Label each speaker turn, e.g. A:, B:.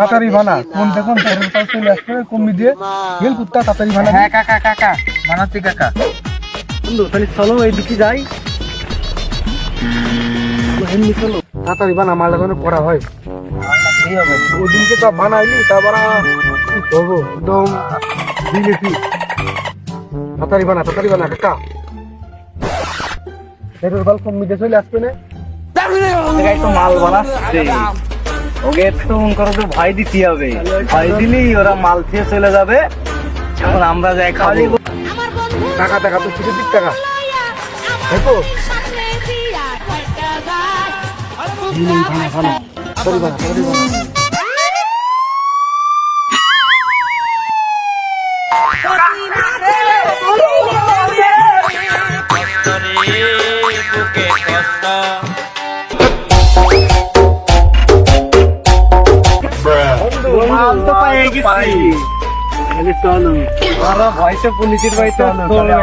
A: তাড়াতাড়ি বানা। কোন দেখুন তেরোর কাছে চলে কমি দিয়ে। গেল কুত্তা তাড়াতাড়ি বানা।
B: হ্যাঁ কাকা কাকা বানাচ্ছি কাকা।
A: বন্ধু তাহলে চলো এই দিকে যাই। এমনি চলো। তাড়াতাড়ি বানা মালটা যেন পড়া হয়।
B: কি
A: ওদিনকে তো বানাইলি তারপর কি করব? একদম দিলেছি। তাড়াতাড়ি বানা তাড়াতাড়ি বানা কাকা। তেরোর কাল কমি দিয়ে চলে আসবে না?
B: তো মাল বানাচ্ছে। ওকে একটু মন করো তো ভয় দিতে হবে। ভাই দিলেই ওরা মাল খেয়ে চলে যাবে। এখন আমরা যাই খালি
A: টাকা টাকা তো কিছু দিক টাকা। দেখো।
C: সাথে দিয়া
B: তো পেয়ে গেছি
A: চলো।
B: ওরা ভয়সে পুলিশের বাড়িতে
A: চলো,